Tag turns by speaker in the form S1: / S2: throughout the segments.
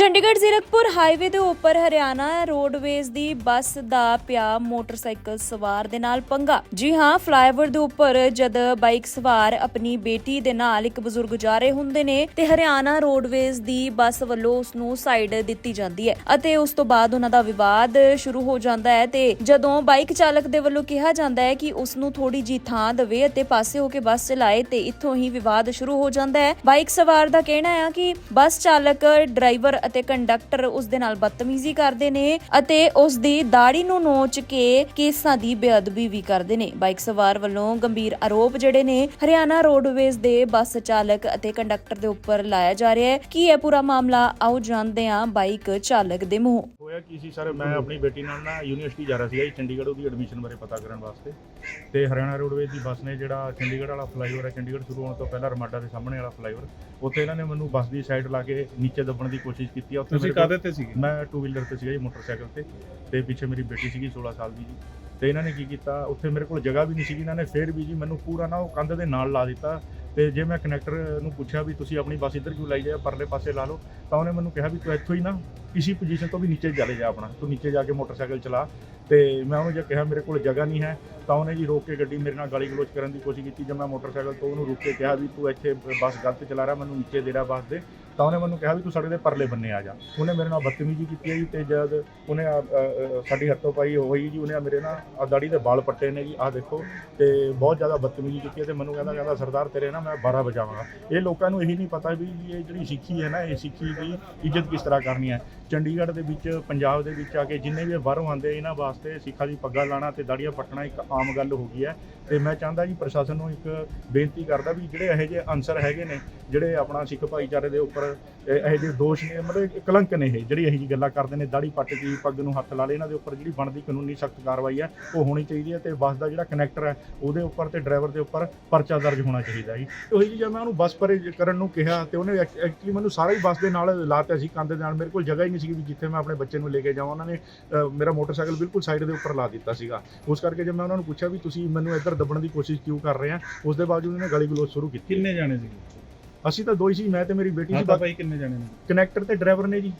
S1: Chandigarh Zirakpur highway ਦੇ ਉੱਪਰ Haryana roadways ਦੀ ਬੱਸ ਦਾ ਪਿਆ ਮੋਟਰਸਾਈਕਲ ਸਵਾਰ ਦੇ ਨਾਲ ਪੰਗਾ। ਜੀ ਹਾਂ, ਫਲਾਈਓਵਰ ਦੇ ਉੱਪਰ ਜਦ ਬਾਈਕ ਸਵਾਰ ਆਪਣੀ ਬੇਟੀ ਦੇ ਨਾਲ ਇੱਕ ਬਜ਼ੁਰਗ ਜਾ ਰਹੇ ਹੁੰਦੇ ਨੇ, ਤੇ ਹਰਿਆਣਾ ਰੋਡਵੇਜ਼ ਦੀ ਬੱਸ ਵੱਲੋਂ ਉਸ ਨੂੰ ਸਾਈਡ ਦਿੱਤੀ ਜਾਂਦੀ ਹੈ ਅਤੇ ਉਸ ਤੋਂ ਬਾਅਦ ਉਹਨਾਂ ਦਾ ਵਿਵਾਦ ਸ਼ੁਰੂ ਹੋ ਜਾਂਦਾ ਹੈ ਤੇ ਜਦੋਂ ਬਾਈਕ ਚਾਲਕ ਦੇ ਵੱਲੋਂ ਕਿਹਾ ਜਾਂਦਾ ਹੈ ਕਿ ਉਸ ਨੂੰ ਥੋੜੀ ਜੀ ਥਾਂ ਦੇਵੇ ਅਤੇ ਪਾਸੇ ਹੋ ਕੇ ਬੱਸ ਚਲਾਏ ਤੇ ਇੱਥੋਂ ਹੀ ਵਿਵਾਦ ਸ਼ੁਰੂ ਹੋ ਜਾਂਦਾ ਹੈ। ਬਾਈਕ ਸਵਾਰ ਦਾ ਕਹਿਣਾ ਹੈ ਕਿ ਬੱਸ ਚਾਲਕ, ਡਰਾਈਵਰ ਅਤੇ ਕੰਡਕਟਰ ਉਸ ਦੇ ਨਾਲ ਬਦਤਮੀਜ਼ੀ ਕਰਦੇ ਨੇ ਅਤੇ ਉਸ ਦੀ ਦਾੜੀ ਨੂੰ ਨੋਚ ਕੇ ਕੇਸਾਂ ਦੀ ਬੇਅਦਬੀ ਵੀ ਕਰਦੇ ਨੇ। ਬਾਈਕ ਸਵਾਰ ਵੱਲੋਂ ਗੰਭੀਰ ਆਰੋਪ ਜਿਹੜੇ ਨੇ, ਹਰਿਆਣਾ ਰੋਡਵੇਜ਼ ਦੇ ਬੱਸ ਚਾਲਕ ਅਤੇ ਕੰਡਕਟਰ ਦੇ ਉੱਪਰ ਲਾਇਆ ਜਾ ਰਿਹਾ ਹੈ। ਕੀ ਇਹ ਪੂਰਾ ਮਾਮਲਾ? ਆਓ ਜਾਣਦੇ ਹਾਂ ਬਾਈਕ ਚਾਲਕ ਦੇ ਮੂੰਹੋਂ।
S2: ਹੋਇਆ ਕੀ ਸੀ ਸਰ ਮੈਂ ਆਪਣੀ ਬੇਟੀ ਨਾਲ ਨਾ ਯੂਨੀਵਰਸਿਟੀ ਜਾ ਰਿਹਾ ਸੀਗਾ ਜੀ ਚੰਡੀਗੜ੍ਹ ਉਹਦੀ ਐਡਮਿਸ਼ਨ ਬਾਰੇ ਪਤਾ ਕਰਨ ਵਾਸਤੇ। ਤੇ ਹਰਿਆਣਾ ਰੋਡਵੇਜ਼ ਦੀ ਬੱਸ ਨੇ ਜਿਹੜਾ ਚੰਡੀਗੜ੍ਹ ਵਾਲਾ ਫਲਾਈਓਵਰ ਹੈ ਚੰਡੀਗੜ੍ਹ ਸ਼ੁਰੂ ਹੋਣ ਤੋਂ ਪਹਿਲਾਂ ਰਮਾਡਾ ਦੇ ਸਾਹਮਣੇ ਵਾਲਾ ਫਲਾਈਓਵਰ ਉੱਥੇ ਇਹਨਾਂ ਨੇ ਮੈਨੂੰ ਬੱਸ ਦੀ ਸਾਈਡ ਲਾ ਕੇ ਨੀਚੇ ਦੱਬਣ ਦੀ ਕੋਸ਼ਿਸ਼ ਕੀਤੀ ਆ। ਉੱਥੇ
S3: ਤੁਸੀਂ ਕਾਹਦੇ ਤੇ ਸੀਗੇ?
S2: ਮੈਂ ਟੂ ਵੀਲਰ ਤੇ ਸੀਗਾ ਜੀ ਮੋਟਰਸਾਈਕਲ ਤੇ ਤੇ ਪਿੱਛੇ ਮੇਰੀ ਬੇਟੀ ਸੀਗੀ 16 ਸਾਲ ਦੀ ਜੀ। ਤੇ ਇਹਨਾਂ ਨੇ ਕੀ ਕੀਤਾ ਉੱਥੇ ਮੇਰੇ ਕੋਲ ਜਗ੍ਹਾ ਵੀ ਨਹੀਂ ਸੀਗੀ ਇਹਨਾਂ ਨੇ ਫੇਰ ਵੀ ਜੀ ਮੈਨੂੰ ਪੂਰਾ ਨਾ ਉਹ ਕੰਧ ਦੇ ਨਾਲ ਲਾ ਦਿੱਤਾ। ਤੇ ਜੇ ਮੈਂ ਕਨੈਕਟਰ ਨੂੰ ਪੁੱਛਿਆ ਵੀ ਤੁਸੀਂ ਆਪਣੀ ਬੱਸ ਇੱਧਰ ਕਿਉਂ ਲਾਈ ਜਾਏ ਪਰਲੇ ਪਾਸੇ ਲਾ ਲਓ ਤਾਂ ਉਹਨੇ ਮੈਨੂੰ ਕਿਹਾ ਵੀ ਤੂੰ ਇੱਥੋਂ ਹੀ ਨਾ ਕਿਸੇ ਪੋਜੀਸ਼ਨ ਤੋਂ ਵੀ ਨੀਚੇ ਚਲੇ ਜਾ ਆਪਣਾ, ਤੂੰ ਨੀਚੇ ਜਾ ਕੇ ਮੋਟਰਸਾਈਕਲ ਚਲਾ। ਤੇ ਮੈਂ ਉਹਨੂੰ ਜੇ ਕਿਹਾ ਮੇਰੇ ਕੋਲ ਜਗ੍ਹਾ ਨਹੀਂ ਹੈ, ਤਾਂ ਉਹਨੇ ਜੀ ਰੋਕ ਕੇ ਗੱਡੀ ਮੇਰੇ ਨਾਲ ਗਾਲੀ ਗਲੋਚ ਕਰਨ ਦੀ ਕੋਸ਼ਿਸ਼ ਕੀਤੀ। ਜਦ ਮੈਂ ਮੋਟਰਸਾਈਕਲ ਤੋਂ ਉਹਨੂੰ ਰੁਕ ਕੇ ਕਿਹਾ ਵੀ ਤੂੰ ਇੱਥੇ ਬੱਸ ਗਲਤ ਚਲਾ ਰਿਹਾ, ਮੈਨੂੰ ਨੀਚੇ ਦੇ ਰਿਹਾ ਬੱਸ ਦੇ। ਤਾਂ ਉਹਨੇ ਮੈਨੂੰ ਕਿਹਾ ਵੀ ਤੂੰ ਸਾਡੇ ਦੇ ਪਰਲੇ ਬੰਨੇ ਆ ਜਾ। ਉਹਨੇ ਮੇਰੇ ਨਾਲ ਬਦਤਮੀਜ਼ੀ ਕੀਤੀ ਹੈ ਜੀ, ਤੇ ਜਦ ਉਹਨੇ ਸਾਡੀ ਹੱਥੋਂ ਪਾਈ ਹੋਈ ਜੀ, ਉਹਨੇ ਮੇਰੇ ਨਾਲ ਆ ਦਾੜੀ ਦੇ ਵਾਲ ਪੱਟੇ ਨੇ ਜੀ, ਆਹ ਦੇਖੋ, ਤੇ ਬਹੁਤ ਜ਼ਿਆਦਾ ਬਦਤਮੀਜ਼ੀ ਕੀਤੀ ਹੈ ਤੇ ਮੈਨੂੰ ਕਹਿੰਦਾ ਕਹਿੰਦਾ, ਸਰਦਾਰ, ਤੇਰੇ ਨਾ ਮੈਂ 12 ਵਜਾਵਾਂਗਾ। ਇਹ ਲੋਕਾਂ ਨੂੰ ਇਹੀ ਨਹੀਂ ਪਤਾ ਵੀ ਇਹ ਜਿਹੜੀ ਸਿੱਖੀ ਹੈ ਨਾ, ਇਹ ਸਿੱਖੀ ਦੀ ਇੱਜ਼ਤ ਕਿਸ ਤਰ੍ਹਾਂ ਕਰਨੀ ਹੈ। ਚੰਡੀਗੜ੍ਹ ਦੇ ਵਿੱਚ, ਪੰਜਾਬ ਦੇ ਵਿੱਚ ਆ ਕੇ ਜਿੰਨੇ ਵੀ ਬਾਹਰੋਂ ਆਉਂਦੇ ਇਹਨਾਂ ਵਾਸਤੇ ਸਿੱਖਾਂ ਦੀ ਪੱਗਾਂ ਲਾਣਾ ਤੇ ਦਾੜੀਆਂ ਪੱਟਣਾ ਇੱਕ ਆਮ ਗੱਲ ਹੋ ਗਈ ਹੈ। ਤੇ ਮੈਂ ਚਾਹੁੰਦਾ ਜੀ, ਪ੍ਰਸ਼ਾਸਨ ਨੂੰ ਇੱਕ ਬੇਨਤੀ ਕਰਦਾ ਵੀ ਜਿਹੜੇ ਇਹੋ ਜਿਹੇ ਅਨਸਰ ਹੈਗੇ ਨੇ, ਜਿਹੜੇ ਆਪਣਾ ਸਿੱਖ ਭਾਈਚਾਰੇ ਦੇ ਉੱਪਰ ਇਹ ਇਹੋ ਜਿਹੇ ਦੋਸ਼ ਨੇ, ਮਤਲਬ ਇੱਕ ਕਲੰਕ ਨੇ ਇਹ, ਜਿਹੜੀ ਇਹੋ ਜਿਹੀ ਗੱਲਾਂ ਕਰਦੇ ਨੇ ਦਾੜੀ ਪੱਟ ਦੀ ਪੱਗ ਨੂੰ ਹੱਥ ਲਾ ਲੇ ਇਹਨਾਂ ਦੇ ਉੱਪਰ ਜਿਹੜੀ ਬਣਦੀ ਕਾਨੂੰਨੀ ਸਖਤ ਕਾਰਵਾਈ ਹੈ ਉਹ ਹੋਣੀ ਚਾਹੀਦੀ ਹੈ ਤੇ ਬੱਸ ਦਾ ਜਿਹੜਾ ਕਨੈਕਟਰ ਹੈ ਉਹਦੇ ਉੱਪਰ ਤੇ ਡਰਾਈਵਰ ਦੇ ਉੱਪਰ ਪਰਚਾ ਦਰਜ ਹੋਣਾ ਚਾਹੀਦਾ ਜੀ। ਉਹੀ ਜੀ ਜਦ ਮੈਂ ਉਹਨੂੰ ਬੱਸ ਪਰੇ ਕਰਨ ਨੂੰ ਕਿਹਾ ਤੇ ਉਹਨੇ ਐਕਚੁਅਲੀ ਮੈਨੂੰ ਸਾਰਾ ਹੀ ਬੱਸ ਦੇ ਨਾਲ ਲਾਤਾ ਸੀ, ਕੰਧ ਦੇ ਨਾਲ, ਮੇਰੇ ਕੋਲ ਜਗ੍ਹਾ ਹੀ ਨਹੀਂ ਸੀ ਵੀ ਜਿੱਥੇ ਮੈਂ ਆਪਣੇ ਬੱਚੇ ਨੂੰ ਲੈ ਕੇ ਜਾਵਾਂ, ਉਹਨਾਂ ਨੇ ਮੇਰਾ ਮੋਟਰਸਾਈਕਲ ਬਿਲਕੁਲ ਸਾਈਡ ਦੇ ਉੱਪਰ ਲਾ ਦਿੱਤਾ ਸੀਗਾ। ਉਸ ਕਰਕੇ ਜਦ ਮੈਂ ਉਹਨਾਂ ਨੂੰ ਪੁੱਛਿਆ ਵੀ ਤੁਸੀਂ ਮੈਨੂੰ ਇੱਧਰ ਦੱਬਣ ਦੀ ਕੋਸ਼ਿਸ਼ ਕਿਉਂ ਕਰ ਰਹੇ ਆ, ਉਸ ਦੇ ਬਾਵਜੂਦ ਉਹਨੇ ਗਾਲੀ ਗਲੋਚ ਸ਼ੁਰੂ ਕੀਤੀ।
S3: ਕਿੰਨੇ ਜਾਣੇ ਸੀਗੇ?
S2: ਅਸੀਂ ਤਾਂ ਦੋ ਹੀ ਸੀ ਮੈਂ ਤੇ ਮੇਰੀ ਬੇਟੀ ਸੀ
S3: ਭਾਈ ਕਿੰਨੇ ਜਾਣੇ ਨੇ?
S2: ਕਨੈਕਟਰ ਤੇ ਡਰਾਈਵਰ ਨੇ ਜੀ।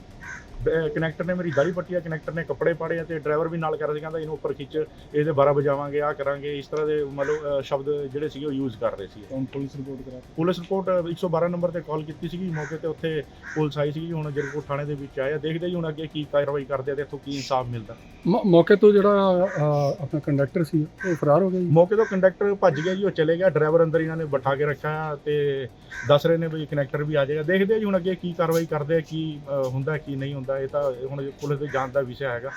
S2: ਕਨੈਕਟਰ ਨੇ ਮੇਰੀ ਦਾੜੀ ਪੱਟੀ ਆ ਕਨੈਕਟਰ ਨੇ ਕੱਪੜੇ ਪਾੜੇ ਆ ਤੇ ਡਰਾਈਵਰ ਵੀ ਨਾਲ ਕਰ ਰਿਹਾ ਸੀ ਕਹਿੰਦਾ ਇਹਨੂੰ ਉੱਪਰ ਖਿੱਚ ਇਹਦੇ 12 ਵਜਾਵਾਂਗੇ ਆ ਕਰਾਂਗੇ ਇਸ ਤਰ੍ਹਾਂ ਦੇ ਮਤਲਬ ਸ਼ਬਦ ਜਿਹੜੇ ਸੀਗੇ ਉਹ ਯੂਜ਼ ਕਰ ਰਹੇ ਸੀ
S3: ਕੌਣ ਪੁਲਿਸ ਰਿਪੋਰਟ ਕਰਾ
S2: ਪੁਲਿਸ ਰਿਪੋਰਟ 112 ਨੰਬਰ ਤੇ ਕਾਲ ਕੀਤੀ ਸੀਗੀ ਮੌਕੇ ਤੇ ਉੱਥੇ ਪੁਲਿਸ ਆਈ ਸੀਗੀ ਹੁਣ ਜਰਕੋਟ ਥਾਣੇ ਦੇ ਵਿੱਚ ਆਇਆ ਦੇਖਦੇ ਜੀ ਹੁਣ ਅੱਗੇ ਕੀ ਕਾਰਵਾਈ ਕਰਦੇ ਆ ਤੇ ਇੱਥੋਂ ਕੀ ਇਨਸਾਫ ਮਿਲਦਾ।
S4: ਮੌਕੇ ਤੋਂ ਜਿਹੜਾ ਆਪਣਾ ਕੰਡਕਟਰ ਸੀ ਉਹ ਫਰਾਰ ਹੋ ਗਿਆ ਜੀ?
S2: ਮੌਕੇ ਤੋਂ ਕੰਡਕਟਰ ਭੱਜ ਗਿਆ ਜੀ ਉਹ ਚਲੇ ਗਿਆ ਡਰਾਈਵਰ ਅੰਦਰ ਇਹਨਾਂ ਨੇ ਬਿਠਾ ਕੇ ਰੱਖਿਆ ਤੇ ਦੱਸ ਰਹੇ ਨੇ ਵੀ ਕਨੈਕਟਰ ਵੀ ਆ ਜਾਏਗਾ। ਦੇਖਦੇ ਜੀ ਹੁਣ ਅੱਗੇ ਕੀ ਕਾਰਵਾਈ ਕਰਦੇ ਆ ਕੀ ਹੁੰਦਾ ਕੀ ਨਹੀਂ ਹੁੰਦਾ ਇਹ ਤਾਂ ਹੁਣ ਪੁਲਿਸ ਦੇ ਜਾਂਚ ਦਾ ਵਿਸ਼ਾ ਹੈਗਾ।